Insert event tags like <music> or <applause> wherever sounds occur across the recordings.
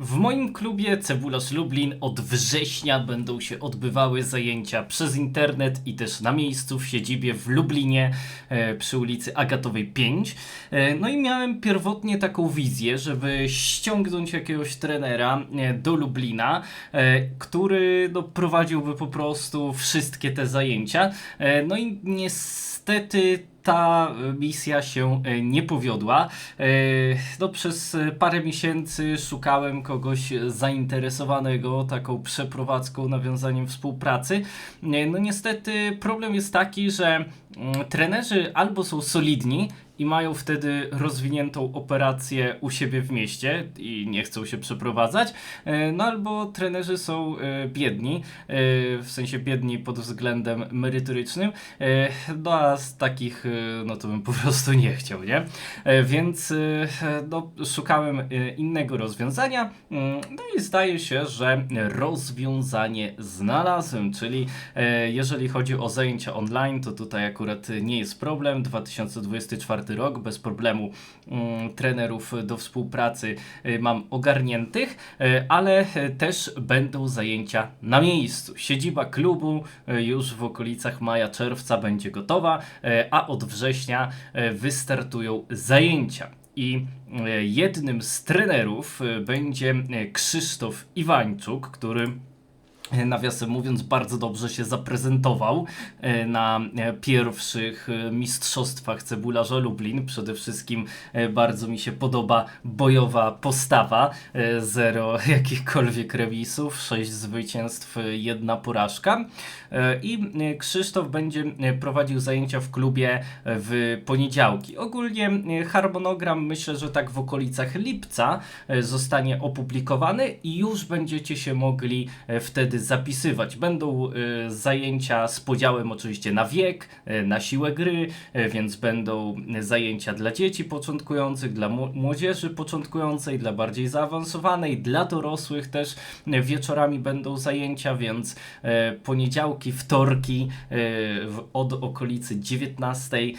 W moim klubie Cebularz Lublin od września będą się odbywały zajęcia przez internet i też na miejscu w siedzibie w Lublinie e, przy ulicy Agatowej 5. E, no i miałem pierwotnie taką wizję, żeby ściągnąć jakiegoś trenera e, do Lublina, który no, prowadziłby po prostu wszystkie te zajęcia. No i niestety ta misja się e, nie powiodła. E, No, przez parę miesięcy szukałem kogoś zainteresowanego taką przeprowadzką, nawiązaniem współpracy. E, No niestety problem jest taki, że mm, trenerzy albo są solidni i mają wtedy rozwiniętą operację u siebie w mieście i nie chcą się przeprowadzać, e, no albo trenerzy są e, biedni, e, w sensie biedni pod względem merytorycznym, no a z takich, no to bym po prostu nie chciał, nie? Więc no, szukałem innego rozwiązania, mm, no i zdaje się, że rozwiązanie znalazłem, czyli jeżeli chodzi o zajęcia online, to tutaj akurat nie jest problem, 2024 rok, bez problemu mm, trenerów do współpracy e, mam ogarniętych, e, ale e, też będą zajęcia na miejscu. Siedziba klubu już w okolicach maja-czerwca będzie gotowa, a od września wystartują zajęcia. I jednym z trenerów będzie Krzysztof Iwańczuk, który nawiasem mówiąc, bardzo dobrze się zaprezentował e, na e, pierwszych e, mistrzostwach Cebularza Lublin. Przede wszystkim e, bardzo mi się podoba bojowa postawa. e, Zero <laughs> jakichkolwiek remisów, sześć zwycięstw, e, jedna porażka. E, I e, Krzysztof będzie e, prowadził zajęcia w klubie e, w poniedziałki. Ogólnie e, harmonogram myślę, że tak w okolicach lipca e, zostanie opublikowany i już będziecie się mogli e, wtedy zapisywać. Będą e, zajęcia z podziałem oczywiście na wiek, e, na siłę gry, e, więc będą zajęcia dla dzieci początkujących, dla młodzieży początkującej, dla bardziej zaawansowanej, dla dorosłych też wieczorami będą zajęcia, więc poniedziałki, wtorki od okolicy 19 e,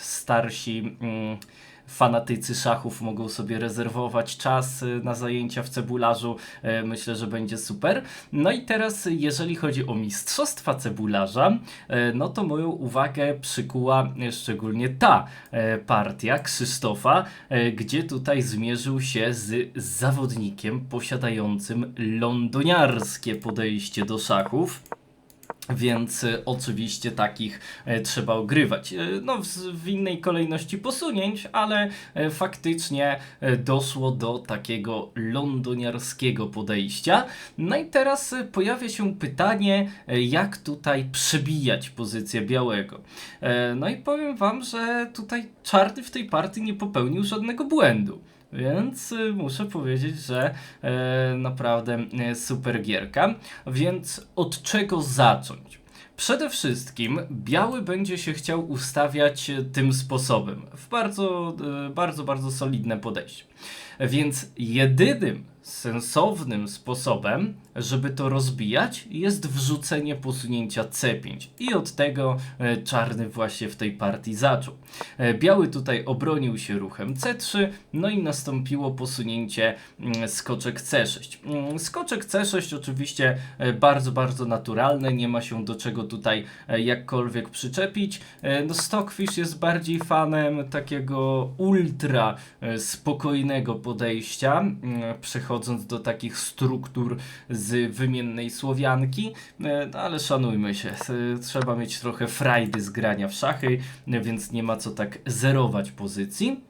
starsi mm, fanatycy szachów mogą sobie rezerwować czas y, na zajęcia w cebularzu. E, Myślę, że będzie super. No i teraz, jeżeli chodzi o mistrzostwa cebularza, e, no to moją uwagę przykuła szczególnie ta partia Krzysztofa, gdzie tutaj zmierzył się z zawodnikiem posiadającym londoniarskie podejście do szachów. Więc e, oczywiście takich e, trzeba ogrywać. E, no, w, innej kolejności posunięć, ale faktycznie doszło do takiego londoniarskiego podejścia. No i teraz pojawia się pytanie, jak tutaj przebijać pozycję białego. No i powiem wam, że tutaj czarny w tej partii nie popełnił żadnego błędu. Więc y, muszę powiedzieć, że e, naprawdę e, super gierka. Więc od czego zacząć? Przede wszystkim biały będzie się chciał ustawiać e, tym sposobem. W bardzo, bardzo, bardzo solidne podejście. Więc jedynym sensownym sposobem, żeby to rozbijać, jest wrzucenie posunięcia C5. I od tego czarny właśnie w tej partii zaczął. E, Biały tutaj obronił się ruchem C3, no i nastąpiło posunięcie mm, skoczek C6. Mm, Skoczek C6 oczywiście e, bardzo, bardzo naturalne, nie ma się do czego tutaj e, jakkolwiek przyczepić. No Stockfish jest bardziej fanem takiego ultra spokojnego podejścia, mm, przechodząc do takich struktur z wymiennej Słowianki, no ale szanujmy się, trzeba mieć trochę frajdy z grania w szachy, więc nie ma co tak zerować pozycji.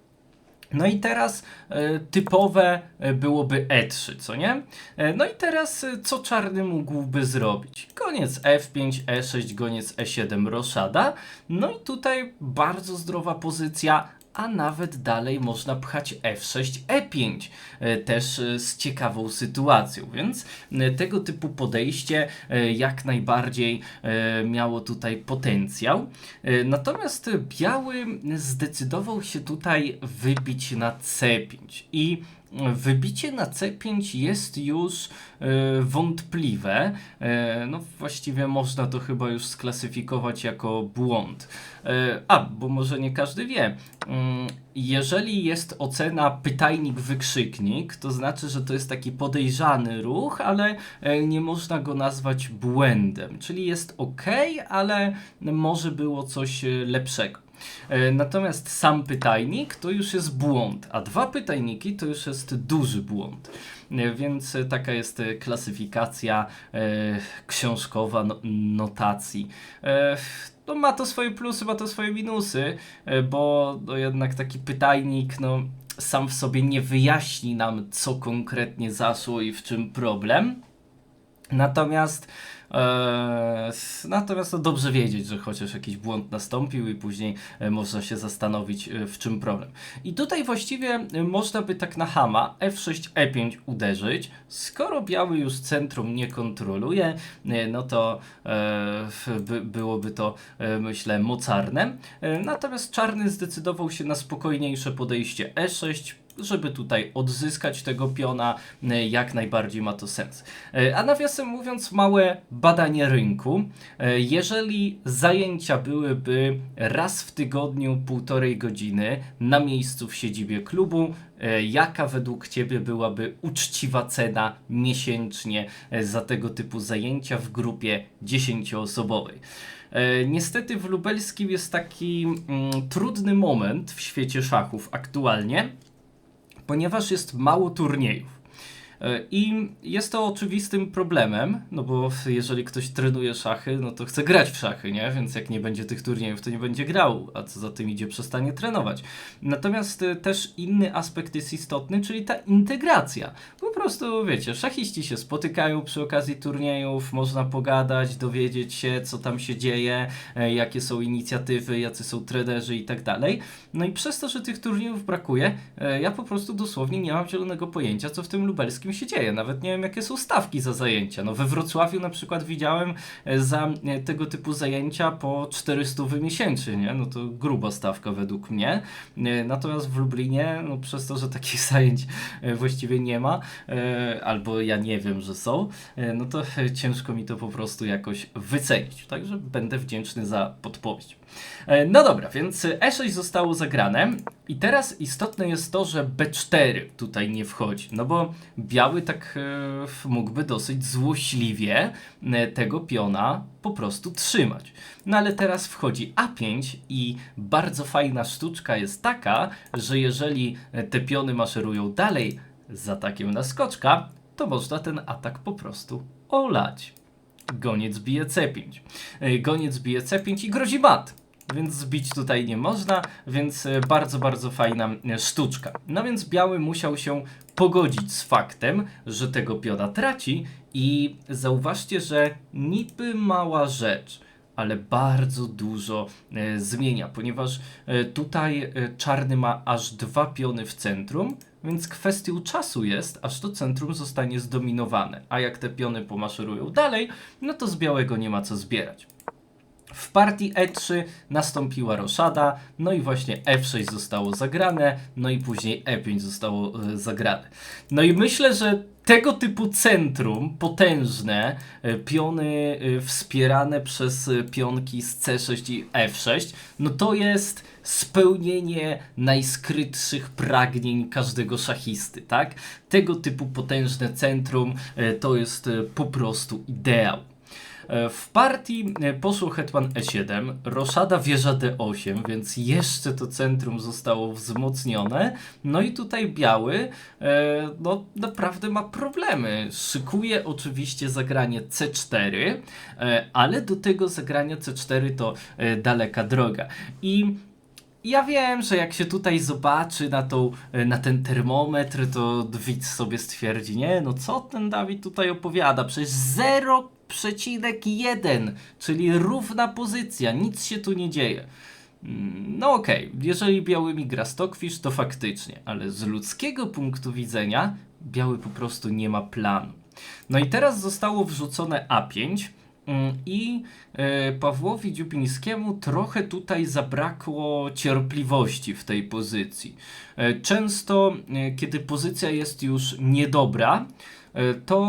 No i teraz e, typowe e, byłoby E3, co nie? E, no i teraz e, co czarny mógłby zrobić? Koniec F5, E6, koniec E7, roszada. No i tutaj bardzo zdrowa pozycja, a nawet dalej można pchać F6, E5, e, też e, z ciekawą sytuacją, więc e, tego typu podejście jak najbardziej miało tutaj potencjał. Natomiast biały zdecydował się tutaj wybić na C5 i wybicie na C5 jest już e, wątpliwe. E, no właściwie można to chyba już sklasyfikować jako błąd. E, a, bo może nie każdy wie. Mm, jeżeli jest ocena pytajnik wykrzyknik, to znaczy, że to jest taki podejrzany ruch, ale nie można go nazwać błędem. Czyli jest ok, ale może było coś lepszego. E, Natomiast sam pytajnik to już jest błąd, a dwa pytajniki to już jest duży błąd. E, Więc e, taka jest klasyfikacja książkowa no, notacji. No ma to swoje plusy, ma to swoje minusy, bo no jednak taki pytajnik, no sam w sobie nie wyjaśni nam, co konkretnie zaszło i w czym problem. Natomiast, natomiast to dobrze wiedzieć, że chociaż jakiś błąd nastąpił i później e, można się zastanowić, e, w czym problem. I tutaj właściwie e, można by tak na hama F6, E5 uderzyć. Skoro biały już centrum nie kontroluje, no to by, byłoby to, myślę, mocarne. Natomiast czarny zdecydował się na spokojniejsze podejście E6, żeby tutaj odzyskać tego piona, e, jak najbardziej ma to sens. E, A nawiasem mówiąc, małe badanie rynku. E, Jeżeli zajęcia byłyby raz w tygodniu, półtorej godziny na miejscu w siedzibie klubu, jaka według Ciebie byłaby uczciwa cena miesięcznie za tego typu zajęcia w grupie 10-osobowej? E, Niestety w lubelskim jest taki mm, trudny moment w świecie szachów aktualnie, ponieważ jest mało turniejów. E, I jest to oczywistym problemem, no bo jeżeli ktoś trenuje szachy, no to chce grać w szachy, nie? Więc jak nie będzie tych turniejów, to nie będzie grał, a co za tym idzie, przestanie trenować. Natomiast e, też inny aspekt jest istotny, czyli ta integracja. Po prostu, wiecie, szachiści się spotykają przy okazji turniejów, można pogadać, dowiedzieć się, co tam się dzieje, e, jakie są inicjatywy, jacy są trenerzy i tak dalej. No i przez to, że tych turniejów brakuje, ja po prostu dosłownie nie mam zielonego pojęcia, co w tym lubelskim się dzieje. Nawet nie wiem, jakie są stawki za zajęcia. No we Wrocławiu na przykład widziałem e, za e, tego typu zajęcia po 400 miesięcznie, nie? No to gruba stawka według mnie. E, Natomiast w Lublinie, no przez to, że takich <laughs> zajęć właściwie nie ma, albo ja nie wiem, że są, no to <laughs> ciężko mi to po prostu jakoś wycenić. Także będę wdzięczny za podpowiedź. No dobra, więc E6 zostało zagrane i teraz istotne jest to, że B4 tutaj nie wchodzi, no bo biały tak e, mógłby dosyć złośliwie e, tego piona po prostu trzymać. No ale teraz wchodzi A5 i bardzo fajna sztuczka jest taka, że jeżeli te piony maszerują dalej z atakiem na skoczka, to można ten atak po prostu olać. Goniec bije C5. E, Goniec bije C5 i grozi mat. Więc zbić tutaj nie można, więc e, bardzo, bardzo fajna e, sztuczka. No więc biały musiał się pogodzić z faktem, że tego piona traci i zauważcie, że niby mała rzecz, ale bardzo dużo e, zmienia, ponieważ e, tutaj e, czarny ma aż dwa piony w centrum, więc kwestią czasu jest, aż to centrum zostanie zdominowane. A jak te piony pomaszerują dalej, no to z białego nie ma co zbierać. W partii E3 nastąpiła roszada, no i właśnie F6 zostało zagrane, no i później E5 zostało e, zagrane. No i myślę, że tego typu centrum, potężne, e, piony e, wspierane przez e, pionki z C6 i F6, no to jest spełnienie najskrytszych pragnień każdego szachisty, tak? Tego typu potężne centrum e, to jest e, po prostu ideał. E, W partii e, poszło hetman e7, roszada wieża d8, więc jeszcze to centrum zostało wzmocnione. No i tutaj biały e, no naprawdę ma problemy. Szykuje oczywiście zagranie c4, e, ale do tego zagrania c4 to daleka droga. I ja wiem, że jak się tutaj zobaczy na, tą, na ten termometr, to widz sobie stwierdzi, nie, no co ten Dawid tutaj opowiada, przecież 0,1, czyli równa pozycja, nic się tu nie dzieje. Mm, No okej, jeżeli białymi gra Stockfish, to faktycznie, ale z ludzkiego punktu widzenia biały po prostu nie ma planu. No i teraz zostało wrzucone A5, Mm, I e, Pawłowi Dziubińskiemu trochę tutaj zabrakło cierpliwości w tej pozycji. E, Często, e, kiedy pozycja jest już niedobra, to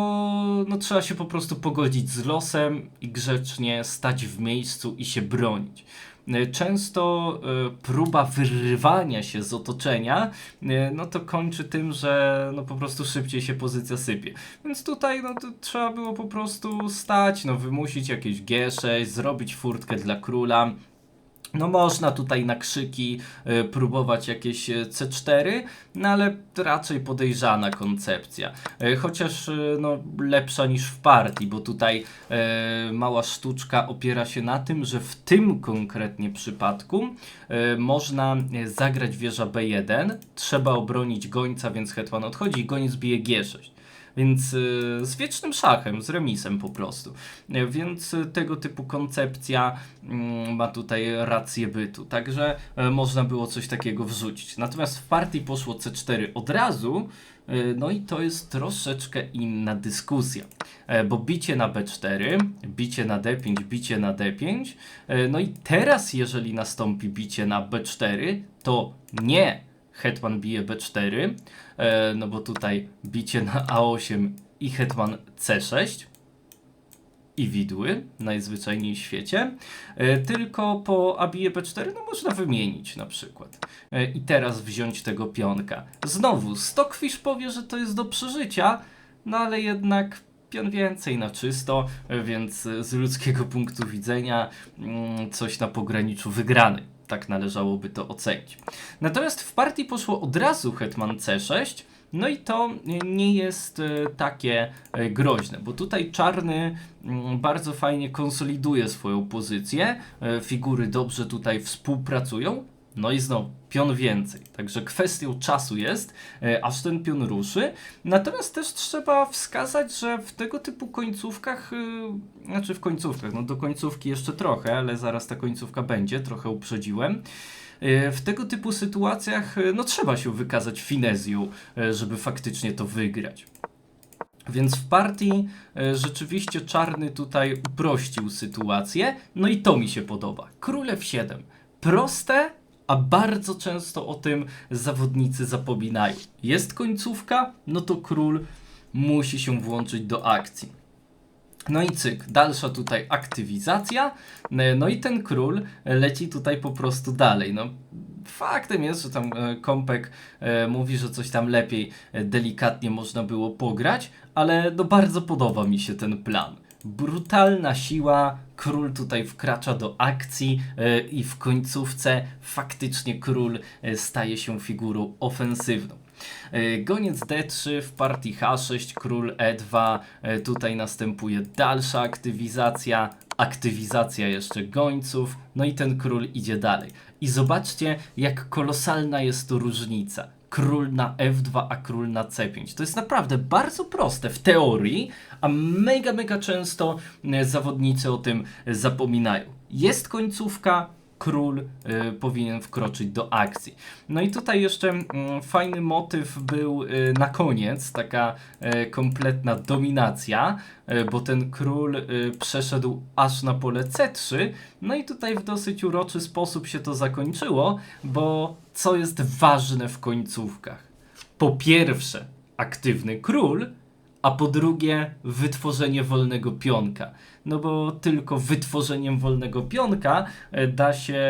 no, trzeba się po prostu pogodzić z losem i grzecznie stać w miejscu i się bronić. E, Często e, próba wyrywania się z otoczenia, e, no to kończy tym, że no po prostu szybciej się pozycja sypie. Więc tutaj no to trzeba było po prostu stać, no wymusić jakieś G6, zrobić furtkę dla króla. No można tutaj na krzyki e, próbować jakieś e, C4, no ale raczej podejrzana koncepcja. E, chociaż no, lepsza niż w partii, bo tutaj e, mała sztuczka opiera się na tym, że w tym konkretnie przypadku e, można zagrać wieża B1, trzeba obronić gońca, więc hetman odchodzi i goniec bije G6. Więc y, z wiecznym szachem, z remisem po prostu. Y, Więc y, tego typu koncepcja mm, ma tutaj rację bytu. Także można było coś takiego wrzucić. Natomiast w partii poszło C4 od razu. No i to jest troszeczkę inna dyskusja, E, bo bicie na B4, bicie na D5, bicie na D5. e, No i teraz, jeżeli nastąpi bicie na B4, to nie hetman bije B4, e, no bo tutaj bicie na A8 i hetman C6 i widły, najzwyczajniej w świecie, e, tylko po a bije B4 no można wymienić na przykład e, i teraz wziąć tego pionka. Znowu, Stockfish powie, że to jest do przeżycia, no ale jednak pion więcej na czysto, więc z ludzkiego punktu widzenia mm, coś na pograniczu wygranej. Tak należałoby to ocenić. Natomiast w partii poszło od razu hetman C6, no i to nie jest e, takie e, groźne, bo tutaj czarny mm, bardzo fajnie konsoliduje swoją pozycję, e, figury dobrze tutaj współpracują, no i znowu, pion więcej. Także kwestią czasu jest, e, aż ten pion ruszy. Natomiast też trzeba wskazać, że w tego typu końcówkach, y, znaczy w końcówkach, no do końcówki jeszcze trochę, ale zaraz ta końcówka będzie, trochę uprzedziłem. E, W tego typu sytuacjach e, no, trzeba się wykazać finezją, e, żeby faktycznie to wygrać. Więc w partii e, rzeczywiście czarny tutaj uprościł sytuację, no i to mi się podoba. Król F7. Proste, a bardzo często o tym zawodnicy zapominają. Jest końcówka, no to król musi się włączyć do akcji. No i cyk, dalsza tutaj aktywizacja, no i ten król leci tutaj po prostu dalej. No, faktem jest, że tam e, Kompek e, mówi, że coś tam lepiej, e, delikatnie można było pograć, ale no bardzo podoba mi się ten plan. Brutalna siła, król tutaj wkracza do akcji e, i w końcówce faktycznie król e, staje się figurą ofensywną. E, Goniec D3 w partii H6, król E2, e, tutaj następuje dalsza aktywizacja, aktywizacja jeszcze gońców, no i ten król idzie dalej. I zobaczcie, jak kolosalna jest tu różnica. Król na F2, a król na C5. To jest naprawdę bardzo proste w teorii, a mega, mega często e, zawodnicy o tym zapominają. Jest końcówka, król e, powinien wkroczyć do akcji. No i tutaj jeszcze mm, fajny motyw był e, na koniec, taka e, kompletna dominacja, e, bo ten król e, przeszedł aż na pole C3. No i tutaj w dosyć uroczy sposób się to zakończyło, bo co jest ważne w końcówkach? Po pierwsze, aktywny król, a po drugie wytworzenie wolnego pionka. No bo tylko wytworzeniem wolnego pionka e, da się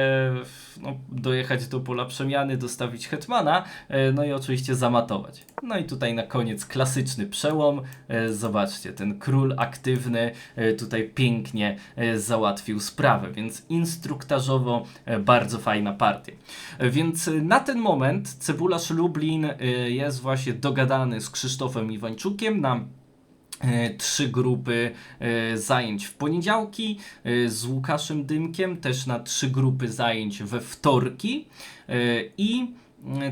no, dojechać do pola przemiany, dostawić hetmana, e, no i oczywiście zamatować. No i tutaj na koniec klasyczny przełom. E, Zobaczcie, ten król aktywny tutaj pięknie załatwił sprawę, więc instruktażowo bardzo fajna partia. Więc na ten moment Cebularz Lublin jest właśnie dogadany z Krzysztofem Iwańczukiem na trzy grupy e, zajęć w poniedziałki, e, z Łukaszem Dymkiem też na trzy grupy zajęć we wtorki e, i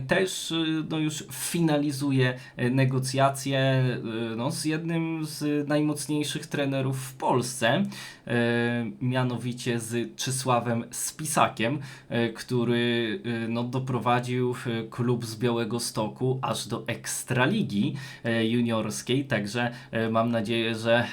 też y, no, już finalizuje y, negocjacje y, no, z jednym z najmocniejszych trenerów w Polsce, mianowicie z Czysławem Spisakiem, który no, doprowadził klub z Białego Stoku aż do Ekstraligi juniorskiej, także mam nadzieję, że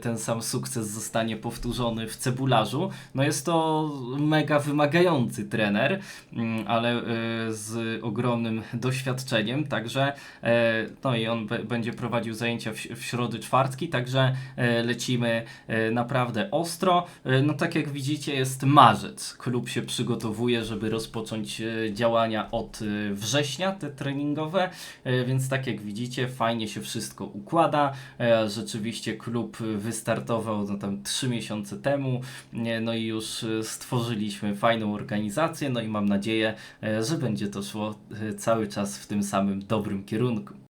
ten sam sukces zostanie powtórzony w Cebularzu. No jest to mega wymagający trener, mm, ale z ogromnym doświadczeniem, także e, no i on będzie prowadził zajęcia w, w środy, czwartki, także e, lecimy e, naprawdę ostro. No tak jak widzicie jest marzec, klub się przygotowuje, żeby rozpocząć działania od września, te treningowe, więc tak jak widzicie fajnie się wszystko układa. Rzeczywiście klub wystartował no, tam 3 miesiące temu, no i już stworzyliśmy fajną organizację, no i mam nadzieję, że będzie to szło cały czas w tym samym dobrym kierunku.